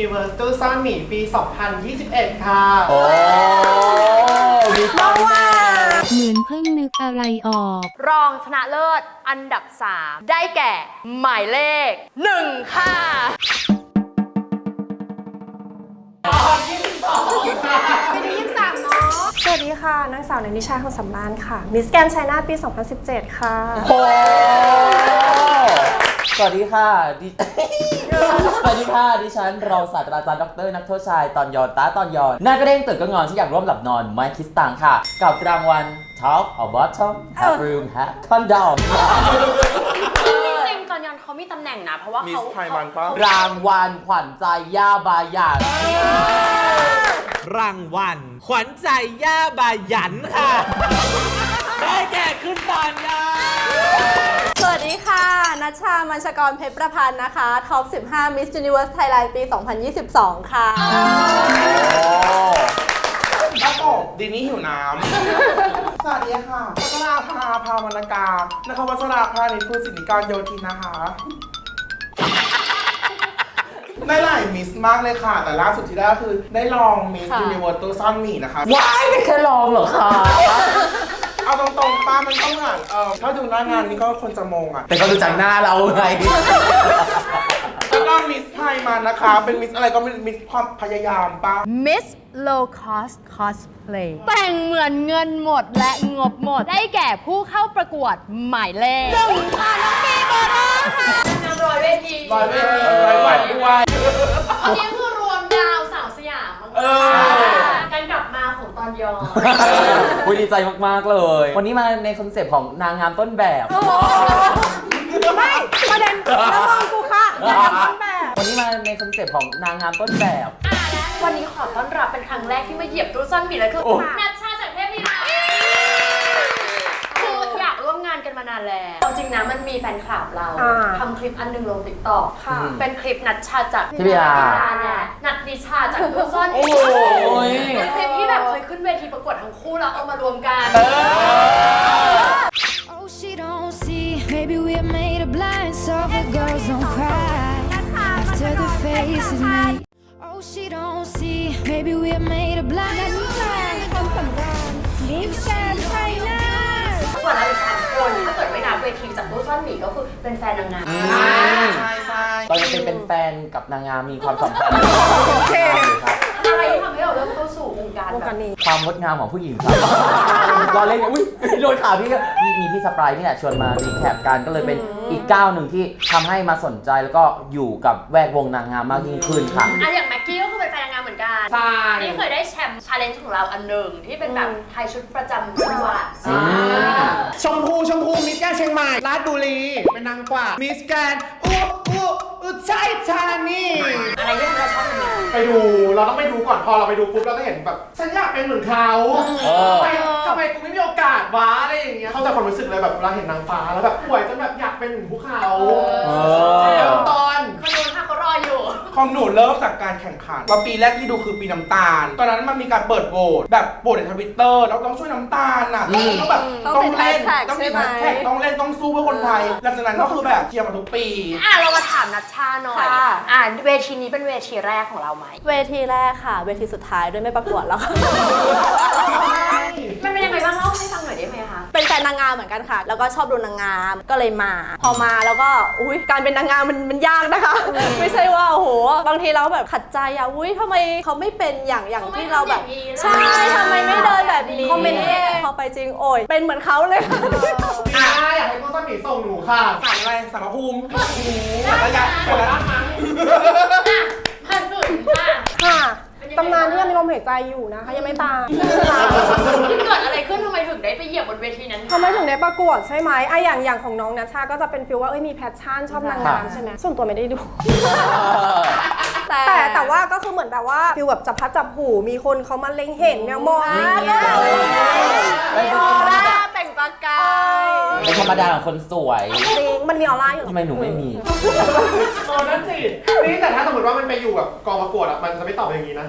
Universe ตู้ซ่อนหมีปี 2021 ค่ะ โอ้มีความว่าเหมือนเพิ่งนึกอะไรออก รองชนะเลิศอันดับ 3 ได้แก่ หมายเลข 1 ค่ะสวัสดีค่ะ นางสาวเนนิชาของสำรานค่ะ มิสแกนไชน่าปี 2017 ค่ะ โอ้ สวัสดีค่ะดิ สวัสดีค่ะ ดิฉันรองศาสตราจารย์ดร นักโทษชายตอนยอนตาตอนยอนหน้ากระเด้งตื่นก็งอนที่อยากร่วมหลับนอนไม่คิดตังค่ะ กับรางวัล Top of Bottom Have Room Have Condom จริงๆตอนยอนเขามีตำแหน่งนะ เพราะว่ามิเขาสไทยมันป้า รางวัลขวัญใจย่าบายันรางวัลขวัญใจย่าบายันค่ะ ได้แก่ขึ้นตอนยา สวัสดีค่ะ นัชชา มัญชกร เพชรประพันธ์นะคะ ท็อป 15 Miss Universe Thailand ปี 2022 ค่ะ ป้าโกบดินนี่หิวน้ำ สวัสดีค่ะวัชราภาพาวรรณกา นะคะวัชราภานิฟูสินิการโยธินนะคะ ได้หลายมิสมากเลยค่ะ แต่ล่าสุดที่ได้ก็คือได้ลองมิสค่ะ ยูนิเวิร์สตู้ซ่อนหมีนะคะ ว้ายไม่เคยลองเหรอคะ เอาตรงๆป้ามันต้องอะเออถ้าดูหน้างานนี้ก็คนจะมงอะแต่ก็ดูจากหน้าเราไง แล้วก็มิสไทยมานะคะ เป็นมิสอะไรก็ไม่รู้มิสความพยายามป้า Miss Low Cost Cosplay แต่งเหมือนเงินหมดและงบหมด ได้แก่ผู้เข้าประกวดหมายเลขหนึ่งค่ะน้องปีโบนัสค่ะนางร้อยเวทีลอยเวทีลอยวันด้วย อันนี้คือรวมดาวสาวสยามมั้งเออ การกลับ มาของตอนยอนวุ้ยดีใจมาก ๆ เลย วันนี้มาในคอนเซปต์ของนางงามต้นแบบไม่ประเด็นแล้วมองกูค่ะอย่าทำต้นแบบวันนี้มาในคอนเซปต์ของนางงามต้นแบบอะและวันนี้ขอต้อนรับเป็นครั้งแรกที่มาเหยียบตู้ซ่อนหมีเลยคือโอ้ นัชชาจากเทพลีลาคืออยากร่วมงานกันมานาน แล้วเอาจริงนะมันมีแฟนคลับเราอ่า ทำคลิปอันหนึ่งลงติ๊กต็อกค่ะ เป็นคลิปนัชชาจากเทพลีลาเนี่ยนัดดิชาจากตู้ซ่อนหโอ้มียเป็นคลิปที่แบบเคยขึ้นเวทีประกวดทั้งคู่แล้วเอามารวมกัน Oh, she don't see. Maybe we're made of blind, so the girls don't cry after the face is made. Oh, she don't see. Maybe we're made of blind. มิสแกนไชน่าส่วนเราอีกสาม คนถ้าเกิดไม่นับเวทีจากตู้ซ่อนหมีก็คือเป็นแฟนนางงามใช่ใช่ตอนนี้เป็นเป็นแฟนกับนางงามมีความสัมพันธ์โอเคครับอะไรที่ทำให้ เราเริ่มเข้าสู่วงการวงแบการบนี้ ความงดงามของผู้หญิงครับ รอเล่นอุ้ยโดนข่าวพี่ก็มีมีพี่สปรายนี่แหละชวนมารีแคปกันก็เลยเป็นอีกก้าวหนึ่งที่ทำให้มาสนใจแล้วก็อยู่กับแวดวงนางงามมากยิ่งขึ้นค่ะ อะอย่างแม็กกี้ก็คือเป็นแฟนนางงามเหมือนกันใช่ นี่เคยได้แชมป์ชาเลนจ์ของเราอันหนึ่งที่เป็นแบบไทยชุดประจำจังหวัดอืมชมพูชมพูมิสแกนเชียงใหม่ราชบุรี เป็นนางกว่ามิสแกนอุอุอุชัยธานีอะไรที่ทำให้เราชอบนางงามไปดูเราต้องไปดูก่อนพอเราไปดูปุ๊บเราก็เห็นแบบฉันอยากเป็นเหมือนเขาเออ ทำไมทำไมกูไม่มีโอกาสวะอะไรอย่างเงี้ย เข้าใจความรู้สึกเลยแบบเราเห็นนางฟ้าแล้วแบบป่วยจนแบบอยากเป็นเหมือนภูเขาเอเริ่อมต้นคนนู้นค่ะเขารออยู่ ของหนูเริ่มจากการแข่งขันว่าปีแรกที่ดูคือปีน้ำตาล ตอนนั้นมันมีการเปิดโหวตแบบโหวตในทวิตเตอร์แล้วต้องช่วยน้ำตาลน่ะอืม ต้องแบบต้องต้องเป็นเล่น hashtag ต้องมีใช่ไหมแท็กต้องเล่นต้องสู้เพื่อคนไทยหลังจากนั้นก็คือแบบเชียร์มาทุกปี อะเรามาถามนัชชาหน่อย ค่ะ อะเวทีนี้เป็นเวทีแรกของเราไหม เวทีแรกค่ะ เวทีสุดท้ายด้วยไม่ประกวดแล้วค่ะมันเป็นยังไงบ้างเล่าให้ฟังหน่อยได้ไหมคะ เป็นแฟนนางงามเหมือนกันค่ะ แล้วก็ชอบดูนางงามก็เลยมา พอมาแล้วก็อุ้ยการเป็นนางงามมันมันยากนะคะ ไม่ใช่ว่าโอ้โหบางทีเราแบบขัดใจอะอุ้ยทำไมเขาไม่เป็นอย่างอย่างที่เราแบบ ใช่ทำไมไม่เดินแบบนี้คอมเมนต์เองพอไปจริงโอ้ยเป็นเหมือนเขาเลยค่ะอ่าอยากให้ต้นสมีส่งหนูค่ะสารอะไรสารพระภูมิสารยะสารยะพันถึงค่ะ ค่ะเป็นยังไง ตำนานที่ยังมีลมหายใจอยู่นะคะ ยังไม่ตายเกิดอะไรขึ้นทำไมถึงได้ไปเหยียบบนเวทีนั้นทำไมถึงได้ประกวดใช่ไหมไอะอย่างอย่างของน้องนัชชาก็จะเป็นฟิลว่าเอ้ยมีแพชชั่นชอบนางงามใช่ไหมส่วนตัวไม่ได้ดู แต่แต่แต่ว่าก็คือเหมือนแบบว่าฟิลแบบจับพัดจับหูมีคนเขามาเล็งเห็นเนี่ยมองอ่าเนี่ ยมีออร่าเปล่งประกายเป็นธรรมดาของคนสวยจริงมันมีออร่าอยู่ ทำไมหนูไม่มีโอ้นั่นสิ นี่แต่ถ้าสมมติว่ามันไปอยู่แบบกองประกวดอะมันจะไม่ตอบอย่างนี้นะ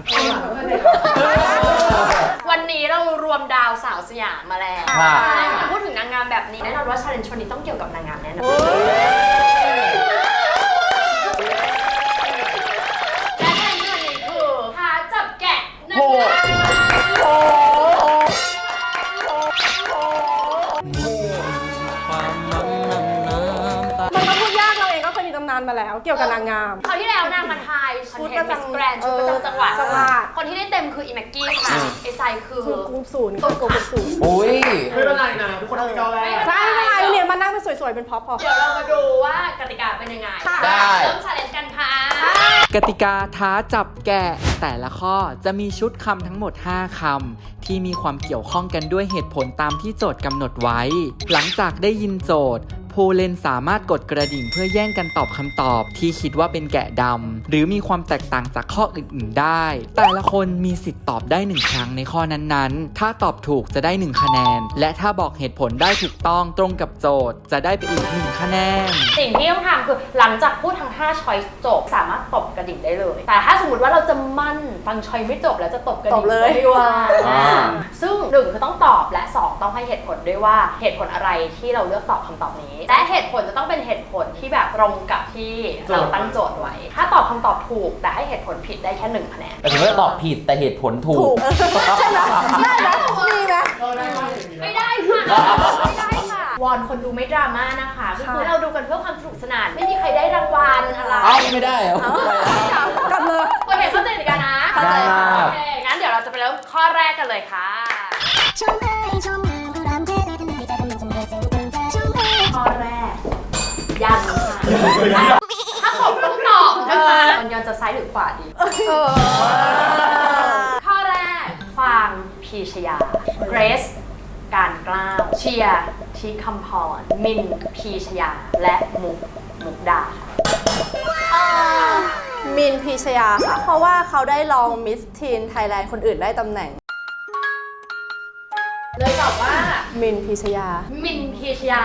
วันนี้เรารวมดาวสาวสยามมาแล้วค่ะใช่พูดถึงนางงามแบบนี้แน่นอนว่าชาเลนจ์วันนี้ต้องเกี่ยวกับนางงามแน่นอนและชาเลนจ์วันนี้คือหาจับแกะนางโหงาม เกี่ยวกับนางงาม คราวที่แล้วนางมาทายชุดเทประนจำมิสแกรนชุดประจำจังหวัด จังหวัด คนที่ได้เต็มคืออีแม็กกี้ค่ะ ไอไซคือคือกลุ่มศูนย์คือกลุ่มศูนย์อุ้ยไม่เป็นไรนะทุกคนทำก้าวแรกใช่ไม่เป็นไรเนี่ยมานั่งเป็นสวยๆเป็นพอพอเดี๋ยวเรามาดูว่ากติกาเป็นยังไงค่ะได้เริ่มชาเลนจ์กันค่ะ กติกาท้าจับแกะ แต่ละข้อจะมีชุดคำทั้งหมด 5คำที่มีความเกี่ยวข้องกันด้วยเหตุผลตามที่โจทย์กำหนดไว้ หลังจากได้ยินโจทย์ ผู้เล่นสามารถกดกระดิ่งเพื่อแย่งกันตอบคำตอบที่คิดว่าเป็นแกะดำหรือมีความแตกต่างจากข้ออื่นๆได้ แต่ละคนมีสิทธิ์ตอบได้หนึ่งครั้งในข้อนั้นๆ ถ้าตอบถูกจะได้หนึ่งคะแนน และถ้าบอกเหตุผลได้ถูกต้องตรงกับโจทย์ จะได้ไปอีกหนึ่งคะแนน สิ่งที่ต้องทำคือหลังจากพูดทั้ง5ช้อยจบสามารถตบกระดิ่งได้เลย แต่ถ้าสมมติว่าเราจะมั่นฟังช้อยไม่จบแล้วจะตบกระดิ่งตบเลยก็ไม่ว่าอ่า ซึ่งหนึ่งคือต้องตอบและ2ต้องให้เหตุผลด้วยว่าเหตุผลอะไรที่เราเลือกตอบคำตอบนี้และเหตุผลจะต้องเป็นเหตุผลที่แบบตรงกับที่เราตั้งโจทย์ไว้ ถ้าตอบคำตอบถูกแต่ให้เหตุผลผิดได้แค่หนึ่งคะแนนแต่ถึงว่าตอบผิดแต่เหตุผลถูกใช่ไหมได้ไหมมีไหมเออได้ได้อย่างนี้นะไม่ได้ค่ะ ไม่ได้ค่ะ วอนคนดูไม่ดราม่านะคะก็คือเราดูกันเพื่อความสนุกสนาน ไม่มีใครได้รางวัลอะไรเอ้าไม่ได้เหรอ กลับเลย โอเคเข้าใจกติกานะเข้าใจค่ะ โอเคงั้นเดี๋ยวเราจะไปเริ่มข้อแรกกันเลยค่ะข้อ ยันค่ะถ้าผมต้องตอบนะคะมันยอนจะซ้ายหรือขวาดี ข้อแรกฟางพีชยา เกรซ การกล้าว เชียร์ทิคำพร มิน พีชยา และมุก มุกดาค่ะ มินพีชยาค่ะ เพราะว่าเขาได้ลองมิสทีนไทยแลนด์คนอื่นได้ตำแหน่ง เลยตอบว่ามินพีชยา มินพี ชยา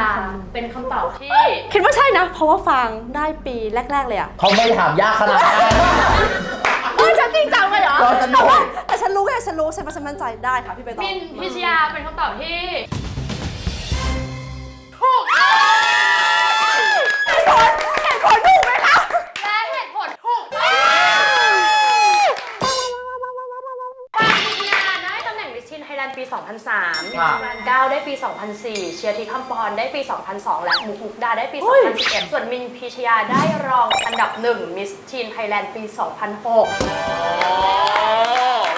เป็นคำตอบที่คิดว่าใช่นะ เพราะว่าฟางได้ปีแรก ๆ เลยอะเขาไม่ถามยากขนาดนั้นเฮ้ยฉันจริงจังเลยเหรอเราสนุก แต่ว่าแต่ฉันรู้ไงฉันรู้ฉันว่าฉันมั่นใจได้ค่ะพี่ใบตองมินพิชยาเป็นคำตอบที่เห ปี 2003ค่ะรันเก้าได้ปี 2004 เชียร์ทีคัมปอนได้ปี 2002 และมุกมุกดาได้ปี 2011 ส่วนมินพิชยาได้รองอันดับหนึ่งมิสทีนไทยแลนด์ปี 2006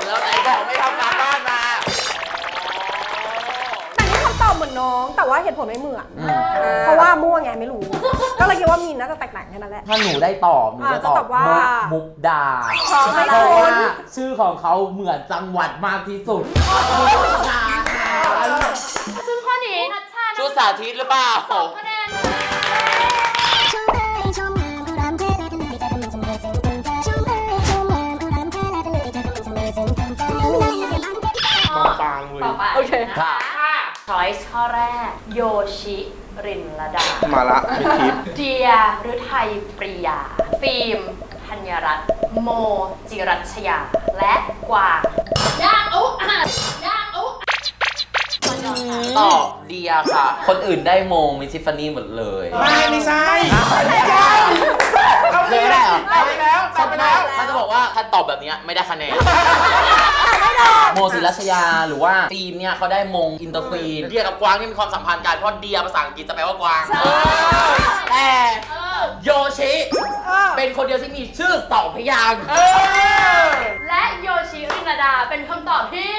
แล้วไหนบอกไม่ทำการบ้าน อบเหมือนน้องแต่ว่าเหตุผลไม่เหมือนอืม เพราะว่ามั่วไงไม่รู้ ก็เลยคิดว่ามีนน่าจะแตกต่างแค่นั้นแหละ ถ้าหนูได้ตอบหนูจะอ่าจะตตออบบว่ามุกมุกดาเพราะอะไรเพราะว่าชื่อของเขาเหมือนจังหวัดมากที่สุดซึ่งข้อนี้นัชชาชุดสาธิตหรือเปล่า สองคะแนนค่ะตรงกลางเลยต่อไปโอเค นะค่ะคะ choice ข้อแรก โยชิรินลดา มาละมีคลิป เดียฤทัยปริยา ฟิล์มธัญรัตน์โม จิรัชยา และกวางยากอุ๊อะยากอุ๊ตอบเดียค่ะ คนอื่นได้มงมิชิฟานี่หมดเลย ไม่ไม่ใช่ไม่ใช่ บอกว่าถ้าตอบแบบเนี้ยไม่ได้คะแนน โมศิรัชยาหรือว่าฟิล์มเนี่ยเขาได้มงอินเตอร์ฟีนเดียกับกวางนี่มีความสัมพันธ์กันเพราะเดียภาษาอังกฤษจะแปลว่ากวางแต่โยชิ เป็นคนเดียวที่มีชื่อสองพยางค์และโยชิรินลดาเป็นคำตอบที่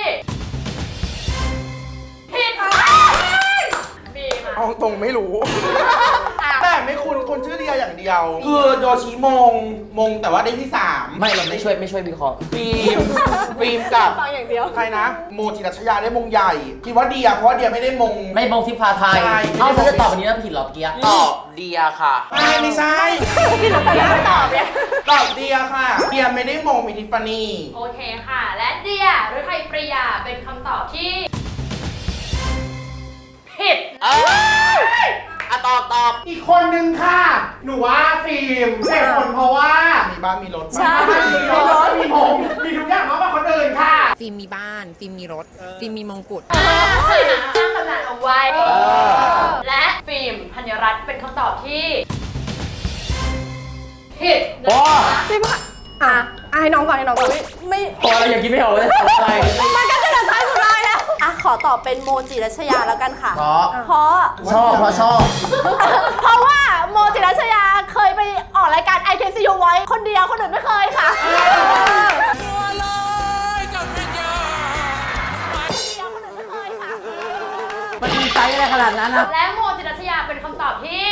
ผิดบีมา เอาตรงไม่รู้ แต่ไม่คุณคนชื่อเดียอย่างเดียว คือโยชิมง มงแต่ว่าได้ที่สามไม่เราไม่ช่วยไม่ช่วยวิเคราะห์ฟิล์มฟิล์มกับ ฟังอย่างเดียว ใครนะ โมจิรัชยาได้มงใหญ่ คิดว่าเดียเพราะว่าเดียไม่ได้มง ไม่มองทิพาไทยใช่ เอ้าฉันจะตอบอันนี้นะผิดเหรอเกียร์ตอบเดียค่ะ ไม่ไม่ใช่ไม่ตอบเลยตอบเดียค่ะ เดียไม่ได้มงมิทิฟานี่ โอเคค่ะ และเดียหรือไทยปริยาเป็นคำตอบที่ ผิด เอ้ยอะตอบตอบอีกคนนึงค่ะ หนูว่าฟิล์มเหตุผลเพราะว่ามีบ้านมีรถใช่มีรถมีผมมีทุกอย่างมากกว่าคนอื่นค่ะ ฟิล์มมีบ้าน ฟิล์มมีรถ ฟิล์มมีมงกุฎสร้างตำนานเอาไว้และฟิล์มธัญรัตน์เป็นคำตอบที่ผิดนะโอ้คะใช่ปะอะอะให้น้องก่อนให้น้องก่อน ไม่ พอเรายังคิดไม่ออกว่าจะตอบอะไรมันก็จะ อะขอตอบเป็นโมจิรัชยาแล้วกันค่ะ เพราะเพราะ ชอบเพราะชอบ เพราะว่าโมจิรัชยาเคยไปออกรายการ I Can See You Voice คนเดียวคนอื่นไม่เคยค่ะ มันมีไซส์อะไรขนาดนั้นนะและโมจิรัชยาเป็นคำตอบที่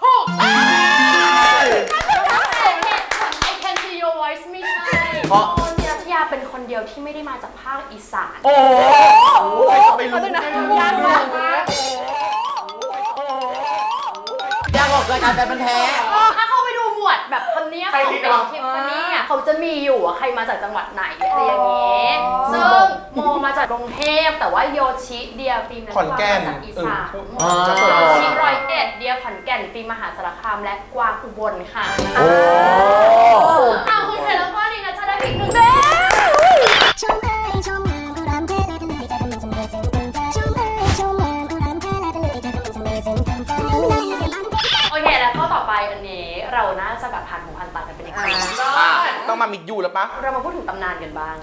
ถูกต้องเหตุผล I can see your voice ไม่ใช่ เพราะโมจิรัชยา เป็นคนเดียวที่ไม่ได้มาจากภาคอีสาน โอ้ใครจะไปรู้ยากมากยากออกรายการแฟนพันธุ์แท้ ถ้าเข้าไปดูหมวดแบบคำเนี้ยของเบสทิฟฟานี่อะเขาจะมีอยู่ว่าใครมาจากจังหวัดไหนอะไรอย่างเงี้ยซึ่งโมมาจากกรุงเทพแต่ว่าโยชิเดียฟิล์มและขอนแก่นมาจากอีสานเออจะสวยโยกว่าชิร้อยเอ็ดเดียขอนแก่นฟิล์มมหาสารคามและกวางอุบลค่ะ โอ้ อ้าวคุณเห็นแล้วก็ดีนะจะได้อีกหนึ่ง โอเคแล้วข้อต่อไปอันนี้เราน่าจะแบบผ่านหูผ่านตากันเป็นอย่างดีอะต้องมามิดยูแล้วปะเรามาพูดถึงตำนานกันบ้าง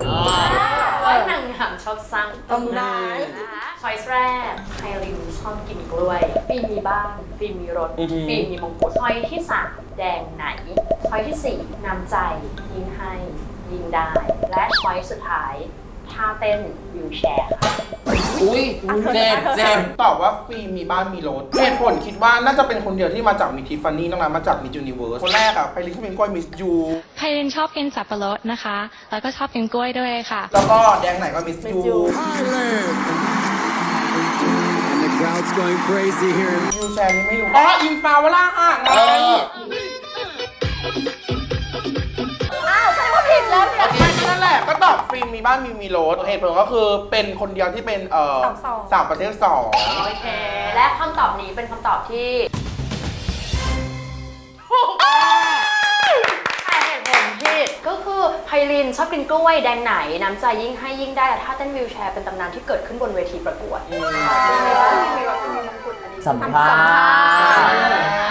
ว่านางงามชอบสร้างตำนานนะคะช้อยส์แรกไฮรินชอบกินกล้วยฟิล์มมีบ้านฟิล์มมีรถฟิล์มมีมงกุฎช้อยที่สามแดงไหนช้อยที่สี่น้ำใจยิงให้ ยิงได้ และช้อยสุดท้ายท่าเต้นวิวแชร์ค่ะ อุ้ยเจ็บเจ็บตอบว่าฟิล์มมีบ้านมีรถเหตุผลคิดว่าน่าจะเป็นคนเดียวที่มาจากมิทิฟานี่นอกนั้นมาจากมิจูนิเวิร์สคนแรกอะไปลิงที่เป็นกล้วยมิสยูไพรินชอบกินสับปะรดนะคะ แล้วก็ชอบกินกล้วยด้วยค่ะ แล้วก็แดงไหนก็มิสยู And the crowd's going crazy here. ยูแชร์นี่ไม่รู้อ๋ออินฟาวล่าอะไงเอ แล้วเนี่ยไม่นั่นแหละก็ตอบฟิล์มมีบ้านมีมีรถเหตุผลก็คือเป็นคนเดียวที่เป็นเอ่อสาวสอง สาวประเภทสองโอเค และคำตอบนี้เป็นคำตอบที่แต่เหตุผลผิดก็คือไพลินชอบกินกล้วยแดงไหน น้ำใจยิ่งให้ยิ่งได้และท่าเต้นวิวแชร์เป็นตำนานที่เกิดขึ้นบนเวทีประกวดในบ้านที่มีรถมีมงกุฎอันนี้สัมภาษณ์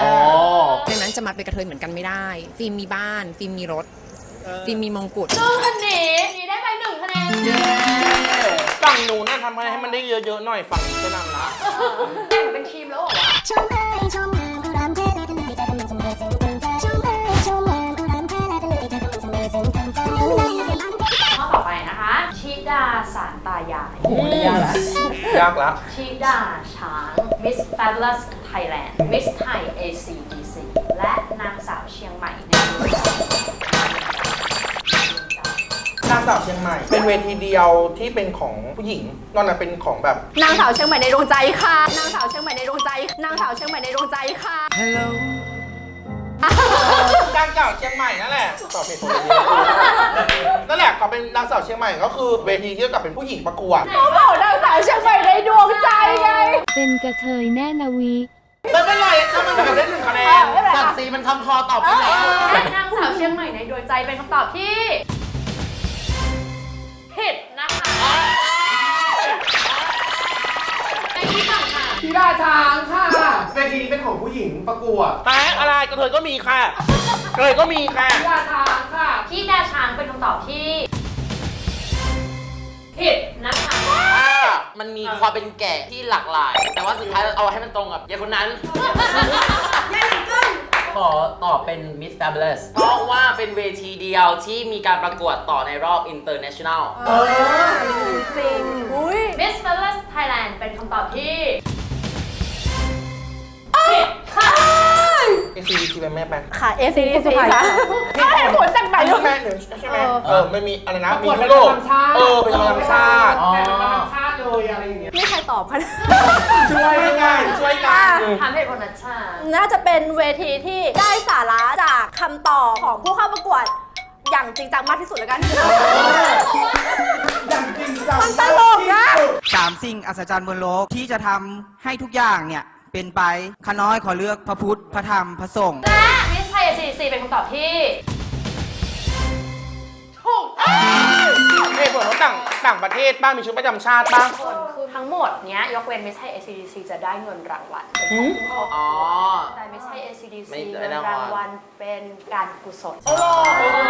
โอ้ดังนั้นจะมาเป็นกระเทยเหมือนกันไม่ได้ ฟิล์มมีบ้าน ฟิล์มมีรถ ฟิล์มมีมงกุฎซึ่งคะแนนนี้ได้ไปหนึ่งคะแนนฝั่งหนูน่าทำอะไรให้มันได้เยอะๆหน่อยฝั่งนี้จะนำละแข่งเป็นทีมแล้วเหรอวะข้อต่อไปนะคะชิดาสารตายายยากละชิดาช้าง Miss Fabulous Thailand Miss Thai ACDC และนางสาวเชียงใหม่ในดวงใจ นางสาวเชียงใหม่ เป็นเวทีเดียวที่เป็นของผู้หญิงนอกนั้นเป็นของแบบ นางสาวเชียงใหม่ในดวงใจค่ะ นางสาวเชียงใหม่ในดวงใจ นางสาวเชียงใหม่ในดวงใจค่ะ นางสาวเชียงใหม่นั่นแหละตอบเหตุผลนี้นั่นแหละเขาเป็นนางสาวเชียงใหม่ก็คือเวทีที่เกี่ยวกับเป็นผู้หญิงประกวดเขาบอกนางสาวเชียงใหม่ในดวงใจไง เป็นกระเทยแน่นาวี ไม่เป็นไรถ้ามันแบบได้หนึ่งคะแนน ศักดิ์ศรีมันคำคอตอบไปแล้วและนางสาวเชียงใหม่ในดวงใจเป็นคำตอบที่ ผิดนะคะในที่ต่างค่ะ ธิดาช้างค่ะเวทีนี้เป็นของผู้หญิงประกวดแต่อะไรกระเทยก็มีค่ะกระเทยก็มีค่ะ ธิดาช้างค่ะที่ดาช้างเป็นคำตอบที่ผิดนะคะ มันมีความเป็นแกะที่หลากหลาย แต่ว่าสุดท้ายเราเอาให้มันตรงกับยายคนนั้น ขอตอบเป็น Miss Fabulous เพราะว่าเป็นเวทีเดียวที่มีการประกวดต่อในรอบ international จริงอุ้ย Miss Fabulous Thailand เป็นคำตอบที่ ACDC เป็นแม่แปลงค่ะ ACDC ค่ะเอาเหตุผลจากไหนไม่ลูก แม่หรือใช่ไหมเออเออไม่มีอะไรนะประมีกวดยุเป็นโรประปจำชาติเออ เป็นประจำชาติแต่เป็นประจำชาติเลยอะไรอย่างเงี้ย ไม่ใครตอบค่ะ ช่วยกันช่วยกัน ถามเหตุผลนัชชา น่าจะเป็นเวทีที่ได้สาระจากคำตอบของผู้เข้าประกวด อย่างจริงจังมากที่สุดแล้วกัน อย่างจริงจังมันตลกนะ สามสิ่งอัศจรรย์บนโลกที่จะทำให้ทุกอย่างเนี่ยเป็นไปข้าน้อยขอเลือกพระพุทธ พระธรรม พระสงฆ์ และไม่ใช่ ACDC เป็นคำตอบที่ ถูกเหตุผลของต่างต่างประเทศบ้างมีชุดประจำชาติบ้างผลคือทั้งหมดเนี้ยยกเว้นไม่ใช่ ACDC จะได้เงินรางวัลเป็นของผู้เข้าประกวดอ๋อแต่ไม่ใช่ ACDC ไม่ได้เงินรางวัล รางวัลเป็นการกุศลเอ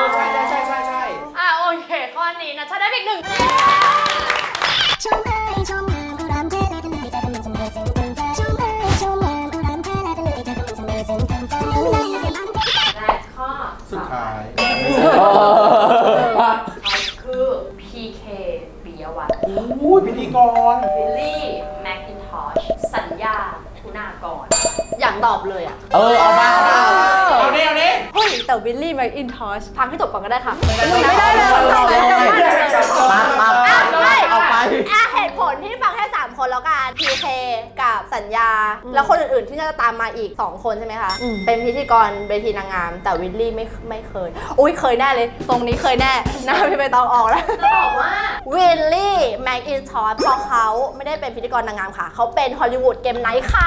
อใช่ใช่ใช่ใช่ใช่อะโอเคข้อนี้นะชาได้ไปอีกหนึ่งคะแนนและข้อสุดท้าย เขาคือ PK ปิยวัฒน์อู้ยพิธีกร วิลลี่แมคอินทอชสัญญาคุณากร อยากตอบเลยอะ เออเอามาเอามาเอาดิเอาดิเฮ้ย แต่วิลลี่แมคอินทอชฟังให้จบก่อนก็ได้ค่ะ ไม่ได้เลยเราเลยมามาอะไม่เอาไป อะเหตุผลที่ฟังแค่3คนแล้วกัน PK กับสัญญา แล้วคนอื่นๆที่น่าจะตามมาอีก 2 คนใช่ไหมคะ เป็นพิธีกรเวทีนางงาม แต่วิลลี่ไม่ไม่เคย อุ้ยเคยแน่เลยตรงนี้เคยแน่หน้าพี่ใบตองออกแล้วจะบอกว่าวิลลี่แมคอินทอชเพราะเขาไม่ได้เป็นพิธีกรนางงามค่ะ เขาเป็นฮอลลีวูดเกมไนท์ค่ะ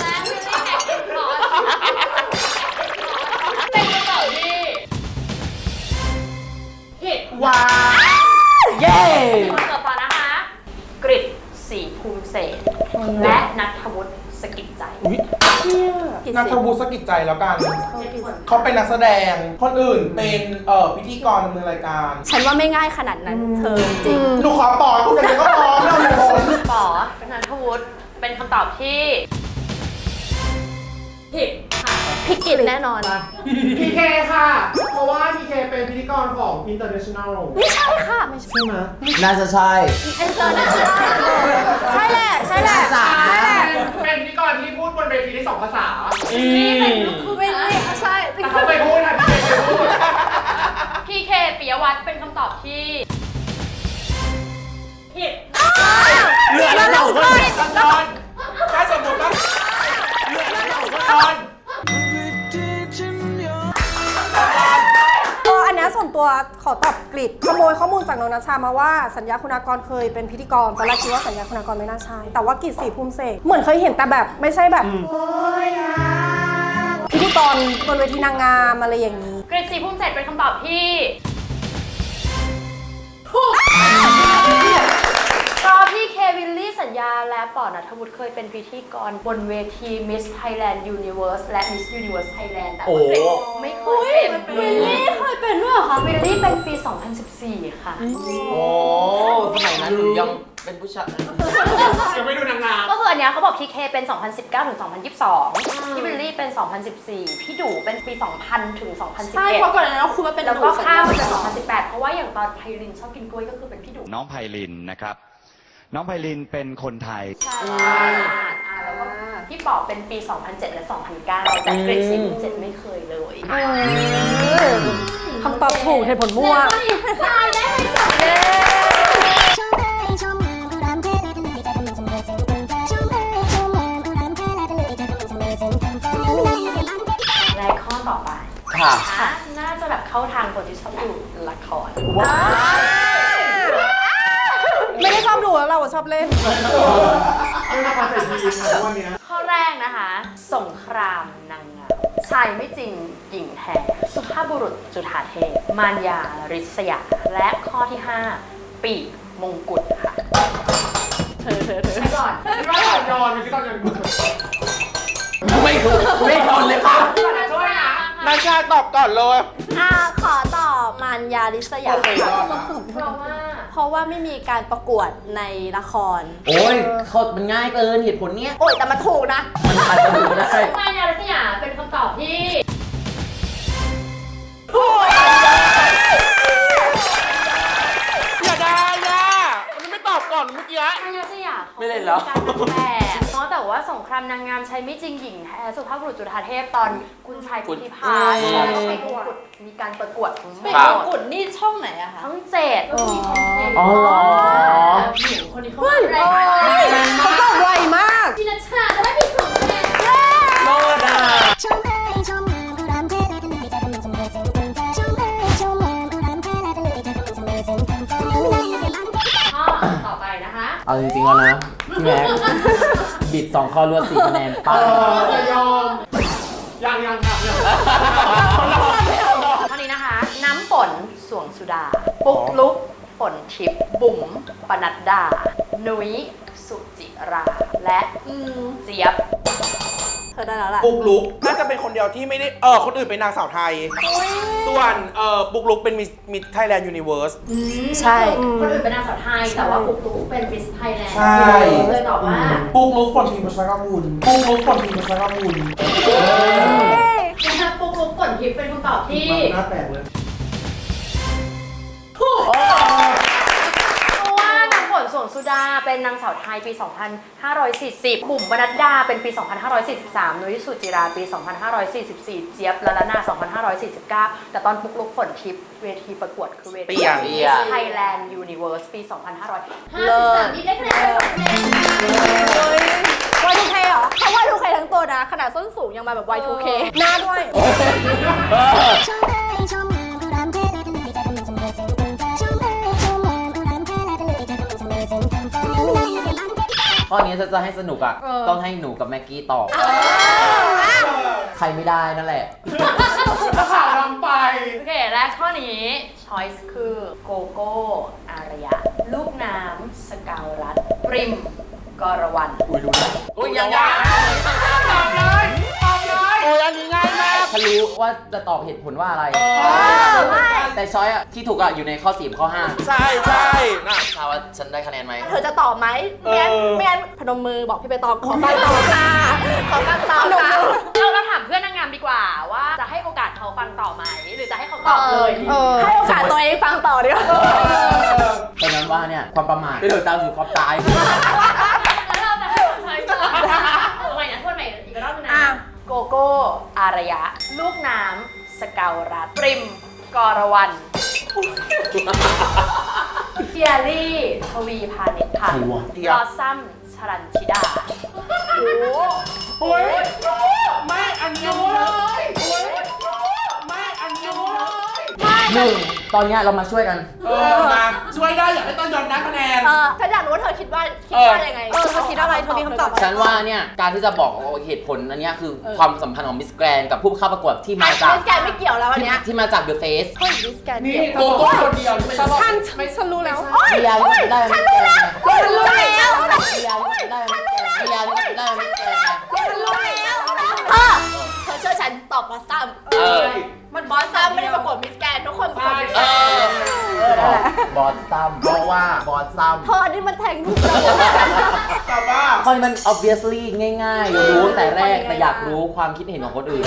และวิลลี่แมคอินทอชเป็นคำตอบที่ผิดว้าวเย้ กริดสีภูมิเศษและนัทวุฒิสกิจใจอุ๊ย นัทบุสกิจใจแล้วกัน เขาเป็นนักแสดง คนอื่นเป็นเอ่อพิธีกรดำเนินรายการฉันว่าไม่ง่ายขนาดนั้นเธอจริงหนูขอปอยพูดอย่างนี้ก็พอไม่เอาเหตุผลป๋อนัทวุฒิเป็นคำตอบที่ผิด ค่ะพิกิตแน่นอน พีเคค่ะ เพราะว่าพีเคเป็นพิธีกรของ International ไม่ใช่ค่ะ ไม่ใช่ใช่ไหมน่าจะใช่ เอ็นเตอร์นะใช่แหละใช่แหละสามใช่แหละเป็นพิธีกรที่พูดบนเวทีได้สองภาษา นี่เป็นลูกครึ่งวิลลี่ใช่แต่เขาไปพูดค่ะพีเคไปพูด พีเคปิยวัฒน์เป็นคำตอบที่ผิดเหลือแล้วเราคนกันนอนถ้าสมมติว่าเหลือแล้วเราคนนอน ตัวขอตอบกริดขโมยข้อมูลจากโนนาชามาว่าสัญญาคุณากรเคยเป็นพิธีกรตอนแรกคิดว่าสัญญาคุณากรไม่น่าใช่ แต่ว่ากริดสีภูมิเสกเหมือนเคยเห็นแต่แบบไม่ใช่แบบพิธีกรบนเวทีนางงามอะไรอย่างนี้เกรดสีภูมิเศษเป็นคำตอบที่เพราะพี่เค วิลลี่สัญญาและปอนัทวุฒิเคยเป็นพิธีกรบนเวที Miss Thailand Universe และ Miss Universe Thailand แต่โอ้ว่าเกรดไม่เคยเป็นวิลลี่เคยเป็นด้วยเหรอคะวิลลี่เป็นปี 2014 ค่ะ โอ้สมัยนั้นหนูยังเป็นผู้ชายยังไม่ดูนางงามก็คืออันเนี้ยเขาบอกพีเคเป็น 2019 ถึง 2022 พี่วิลลี่เป็น 2014 พี่ดูเป็นปี 2000 ถึง 2011ใช่เพราะก่อนหน้านั้นคุณมาเป็นแล้วก็หนูข้ามมาเป็น2018 เพราะว่าอย่างตอนไพลินชอบกินกล้วยก็คือเป็นพี่ดูน้องไพลินนะครับ น้องไพลินเป็นคนไทย ใช่อ่าแล้วก็พี่ป๋อเป็นปี 2007 และ 2009 แต่เกรดซีภูมิเจ็ดไม่เคยเลยคำตอบถูกเหตุผลมั่ว ตายได้ไปสองเยและข้อต่อไปค่ะอะ น่าจะแบบเข้าทางคนที่ชอบดูละครไม่ได้ชอบดูแล้วเราอะชอบเล่น ไม่มาคอนเสิร์ตทีมนะวันเนี้ยข้อแรกนะคะ สงครามนางงามชายไม่จริงหญิงแท้สุภาพบุรุษจุฑาเทพมารยาริษยา และข้อที่ 5 ปีกมงกุฎค่ะเธอเธอเธอไปก่อนพี่ว่าตอนยอนเป็นที่ตอนยอนไม่ถูกไม่ทนเลยค่ะช่วยนะช่วยนะ นาชาตอบก่อนเลยอ่าขอตอบมารยาลิสยาโอเครอดนะเพราะว่าเพราะว่าไม่มีการประกวดในละคร โอ้ยเขามันง่ายเกินเหตุผลเนี้ย โอ้ยแต่มันถูกนะ มันอาจจะถูกได้มารยาริษยาเป็นคำตอบที่อย่าได้ย่ามันไม่ตอบก่อนเมื่อกี้มารยาริษยาเขาไม่เล่นเหรอการเป็นแบบเนาะ แต่ว่าสงครามนางงามใช้ไม่จริงหญิงแท้สุภาพบุรุษจุฑาเทพตอนคุณชายคุพุณทธิพาอืม แล้วก็ไปประกวดมีการประกวดทั้งหมเป็นดมงกุฎนี่ช่องไหนอะคะทั้งเจ็ดก็มีทั้งเจ็ดอ๋อเหรอ หญิงคนนี้เขาเฮ้ยแรงมากเขาตอบไวมาก พี่นัชชาได้ที่สุดคะแนนโลดอะข้อต่อไปนะคะ เอาจริงๆแล้วนะพี่แม็ก บิดสองข้อรวดสี่คะแนนเอปังอจะยอม ยังยังครับยังข้อนี้นะคะ น้ำฝนสวงสุดา ปุกลุกฝนทิพย์บุ๋มปนัดดา นุ้ยสุจิรา และเจี๊ยบ เธอได้แล้วแหละปุกลุกน่าจะเป็นคนเดียวที่ไม่ได้เออคนอื่นเป็นนางสาวไทย ส่วนเออปุกลุกเป็นมิสมิสไทยแลนด์ยูนิเวิร์ส ใช่ คนอื่นเป็นนางสาวไทย แต่ว่าปุกลุกเป็นมิสไทยแลนด์ใช่ เลยตอบว่าปุกลุกฝนทีมประชากรบุญปุกลุกฝนทีมประชากรบุญนะคะปุกลุกฝนทิพย์เป็นคำตอบที่ หน้าแปลกเลยเพราะว่าน้ำฝน สวงสุดาเป็นนางสาวไทยปี 2540 บุ๋มบนัดดาเป็นปี 2543 นุ้ยสุจิราปี 2544 เจี๊ยบละละนา2549 แต่ตอนปุกลุกฝนทิพย์เวทีประกวดคือเวทีเปลี่ยน ไทยแลนด์ยูนิเวิร์สปี 2553เลิศ นี่ได้คะแนนไปสองคะแนนวายทูเคเหรอเขาวายทูเคทั้งตัวนะ ขนาดส้นสูงยังมาแบบวายทูเคหน้าด้วย ข้อนี้ถ้าจะให้สนุกอะ เออ ต้องให้หนูกับแม็กกี้ตอบ ใครไม่ได้นั่นแหละ ข่าวนำไป โอเค และข้อนี้ choice คือโกโก้อารยะ ลูกน้ำสกาวรัตปริม กรวัน อุ้ยรู้จักอุ้ยยังยัง ตอบเลยตอบเลย โอ้ยอันนี้ง่ายมากฉันรู้ว่าจะตอบเหตุผลว่าอะไร แต่ช้อยอะที่ถูกอะอยู่ในข้อ4กับข้อ5ใช่ใช่นะถามว่าฉันได้คะแนนไหมเธอจะตอบไหมไม่งั้นเออไม่งั้นพนมมือบอกพี่ไปตอบขอฟังตอบค่ะขอฟังตอบค่ะเราเราถามเพื่อนนางงามดีกว่าว่าจะให้โอกาสเขาฟังต่อไหมหรือจะให้เขาตอบเลยเออให้โอกาสตัวเองฟังต่อดีกว่าเพราะฉะนั้นว่าเนี่ยความประมาทได้โดยตามสู่ความตาย โกโก้อารยะ ลูกน้ำสกาวรัตปริม กรวันเทียรี่ทวีพาณิชพันธ์ชัวร์ลอซัมชรัญชิดา โอ้ยไม่อันนี้เลยโอ้ยไม่อันนี้เลยหนึ่ง ตอนเนี้ยเรามาช่วยกัน เออมาช่วยได้อยากให้ต้นยอนได้คะแนน เออฉันอยากรู้ว่าเธอคิดว่าคิดว่ายังไงเออเธอคิดอะไรเธอมีคำตอบไหม ฉันว่าเนี่ยการที่จะบอกเหตุผลอันเนี้ยคือความสัมพันธ์ของมิสแกรนกับผู้เข้าประกวดที่มาจาก มิสแกนไม่เกี่ยวแล้วอันที่เนี้ยที่มาจาก The Face เฮ้ยมิสแกนนี่เกี่ยวโกโก้คนเดียวที่ไม่ฉันฉันรู้แล้วโอ๊ยเรียนโอ๊ยได้ฉันรู้แล้วฉันรู้แล้วเรียนได้มิสแกรนเรียนได้มิสแกรนฉันรู้แล้วเธอเธอเชื่อฉันตอบบอสซัมเออ มันบอสซัมไม่ได้ประกวดมิสแกนทุกคนประกวดมิสแกเอนอบอสซัมเพราะว่าบอสซัมเธออันนี้มันแทงทุกคนแต่ว่าข้อนี้มัน obviously ง่ายๆ รู้ตั้งแต่แรกแต่อยากรู้ความคิดเห็นของคนอื่น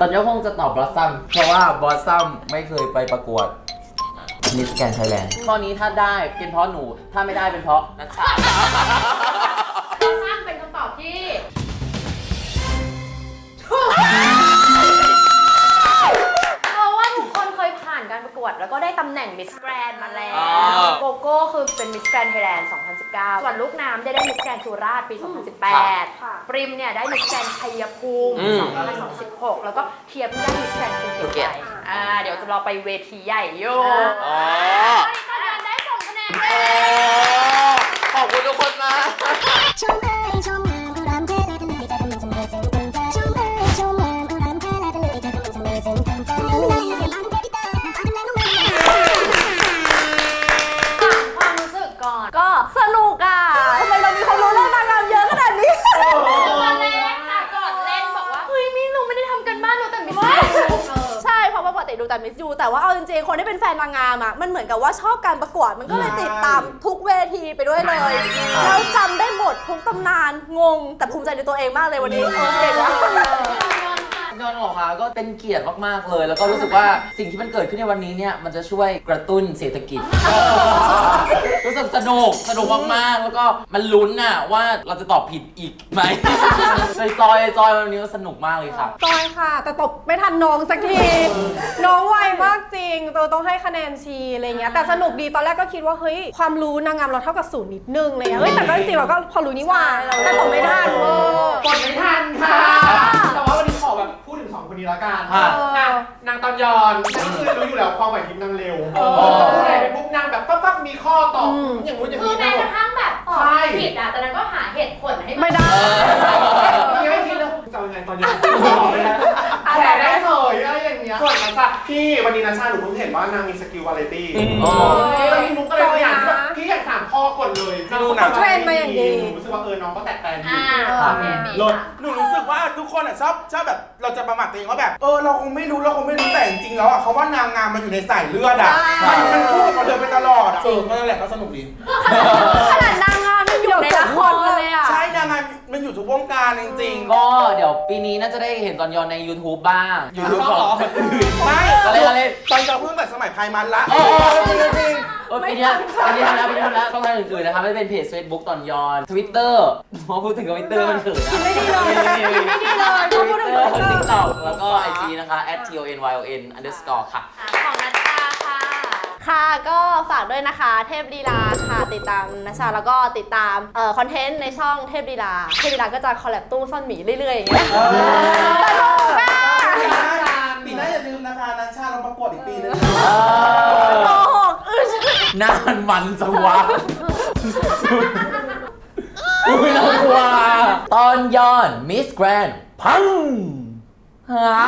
ตอนนี้คงจะตอบบอสซัมเพราะว่าบอสซัมไม่เคยไปประกวดมิสแกนไทยแลนด์ข้อนี้ถ้าได้เป็นเพราะหนู ถ้าไม่ได้เป็นเพราะนัชชาลอซัมเป็นคำตอบที่เพราะว่าทุกคนเคยผ่านการประก วด แล้วก็ได้ตำแหน่งมิสแกรนมาแล้ว อ๋อ โกโก้คือเป็นมิสแกรนไทยแลนด์ 2019 ส่วนลูกน้ำได้ได้มิสแกรนสุราษฎร์ปี2018 ปริมเนี่ยได้มิสแกรนชัยภูมิ อืม2016 แล้วก็เทียบได้มิสแกรนภูเก็ตไปอ่าเดี๋ยวจะรอไปเวทีใหญ่โยอ๋อตอนนั้นได้สองคะแนนขอบคุณทุกคนมากค ดูแต่มิสยูแต่ว่าเอาจริงๆ คนที่เป็นแฟนนางงามอะมันเหมือนกับว่าชอบการประกวด มันก็เลยติดตามทุกเวทีไปด้วยเลย แล้วจำได้หมดทุกตำนานงง แต่ภูมิใจในตัวเองมากเลยวันนี้เออเก่งว่ะ ยอนออกค่ะก็เป็นเกียรติมากๆเลย แล้วก็รู้สึกว่าสิ่งที่มันเกิดขึ้นในวันนี้เนี่ยมันจะช่วยกระตุ้นเศรษฐกิจ รู้สึกสนุกสนุกมากๆ แล้วก็มันลุ้นน่ะว่าเราจะตอบผิดอีกไหม จอยจอยจอยวันนี้สนุกมากเลยค่ะจอยค่ะ แต่ตบไม่ทันน้องสักที น้องไวมากจริงเราต้องให้คะแนนชีอะไรเงี้ยแต่สนุกดีตอนแรกก็คิดว่าเฮ้ยความรู้นางงามเราเท่ากับศูนย์นิดนึงเลยอะเฮ้ยแต่ก็จริงๆเราก็พอรู้นี่หว่าแต่ตบไม่ทันเออกดไม่ทันค่ะ แต่ว่าวันนี้ขอแบบพูดถึงสองคนนี้ละกันค่ะ อะนางตอนยอนนั่นคือรู้อยู่แล้วความไหวพริบนางเร็วจะพูดอะไรไปปุ๊บนางแบบปั๊บปั๊บมีข้อตอบอย่างนู้นอย่างคือนี้แม้นะ กระทั่งแบบตอบใช่ ผิดอะแต่นั้นก็หาเหตุผลให้นไม่ได้ ยังไม่คิดเลยจะเอายังไงตอนยอนแผลได้เฉยอะไรอย่างเงี้ยส่วนนัชชาพี่วันนี้นัชชาหนูเพิ่งเห็นว่านางมีสกิลวาไรตี้อ๋อแล้วพี่นุ๊กก็เลยอยากที่แบบพี่ อยากถามข้อกดเลยพี่นุ๊กน่ะเทรนมาอย่างดี หนูรู้สึกว่าเออน้องก็แตกแตนดีอ่าค่ะโอเคมีรถค่ะหนูรู้สึกว่าทุกคนอะชอบชอบแบบเราจะประมาทตัวเองว่าแบบ เออเราคงไม่รู้เราคงไม่รู้แต่จริงๆแล้วอะเขาว่านางงามมันอยู่ในสายเลือดอะใช่ มันมันพูดมาเดินไปตลอดอะเออก็นั่นแหละก็สนุกดี ขนาดนางงาม มันอยู่ในละครเลยอะ ใช่นางงามมันอยู่ทุกวงการจริงๆ ก็เดี๋ยวปีนี้น่าจะได้เห็นตอนยอนใน YouTube บ้าง YouTube ของคนอื่น ไม่อะไรอะไรตอนจะเพิ่งแต่สมัยไพมันละโอ้จริงจริงเออปีนี้ปีนี้ทำแล้วปีนี้ทำแล้วช่องทางอื่นๆนะคะไม่ว่าจะเป็นเพจ Facebook ตอนยอน Twitter พอพูดถึงทวิตเตอร์มันเขินนะ ไม่ดีเลยไม่ดีเลยพอพูดถึง Twitter Twitter TikTok แล้วก็ IG นะคะ @tonyyn underscore ค่ะ ของนัชชา ค่ะก็ฝากด้วยนะคะ เทพลีลาค่ะ ติดตามนะชาแล้วก็ติดตามเอ่อคอนเทนต์ในช่องเทพลีลาเทพลีลาก็จะคอลแลบตู้ซ่อนหมีเรื่อยๆอย่างเงี้ยสนุกมากปีหน้าอย่าลืมนะคะนัชชาเราประกวดอีกปีนึงโกหกอึชหน้ามันมันจังวะอุ้ยน่ากลัวตอนย้อนมิสแกรนพังฮะ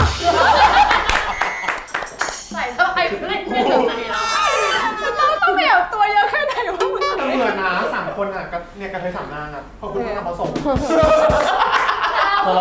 อนนะสามคนอะกับเนี่ยกระเทยสามนางอะพอคุณต้องทำผสมอ๋อ